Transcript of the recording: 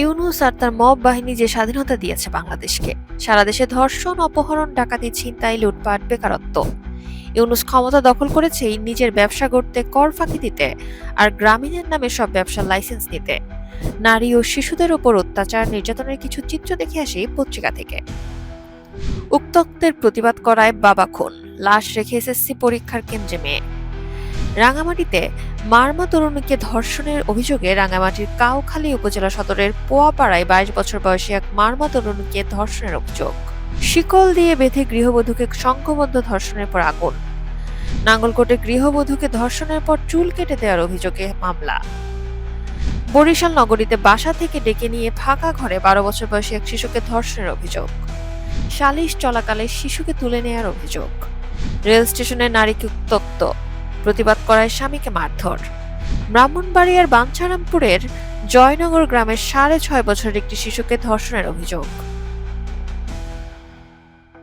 ইউনুস আর তার মব বাহিনী যে স্বাধীনতা দিয়েছে বাংলাদেশকে, সারা দেশে ধর্ষণ, অপহরণ, ডাকাতি, ছিনতাই, লুটপাট, বেকারত্ব। ইউনুস ক্ষমতা দখল করেছেই নিজের ব্যবসা গড়তে কর ফাঁকি দিতে আর গ্রামীণের নামে সব ব্যবসার লাইসেন্স নিতে। নারী ও শিশুদের উপর অত্যাচার, নির্যাতনের কিছু চিত্র দেখে আসি পত্রিকা থেকে। উক্তত্বের প্রতিবাদ করায় বাবা খুন, লাশ রেখে এসএসসি পরীক্ষার কেন্দ্রে মেয়ে। রাঙামাটিতে মারমা তরুণীকে ধর্ষণের অভিযোগে রাঙামাটির কাউখালী উপজেলা সদরের পোয়াপাড়ায় বাইশ বছর বয়সী এক মারমা তরুণীকে ধর্ষণের অভিযোগ। শিকল দিয়ে বেঁধে গৃহবধূকে সংঘবদ্ধ ধর্ষণের পর আগুন। নাঙ্গলকোটে গৃহবধূকে ধর্ষণের পর চুল কেটে দেওয়ার অভিযোগে মামলা। বরিশাল নগরীতে বাসা থেকে ডেকে নিয়ে ফাঁকা ঘরে বারো বছর বয়সী এক শিশুকে ধর্ষণের অভিযোগ। সালিশ চলাকালে শিশুকে তুলে নেওয়ার অভিযোগ। রেল স্টেশনে নারীকে উত্তক্ত প্রতিবাদ করায় স্বামীকে মারধর। ব্রাহ্মণবাড়িয়ার বাঞ্ছারামপুরের জয়নগর গ্রামের সাড়ে ছয় বছরের একটি শিশুকে ধর্ষণের অভিযোগ।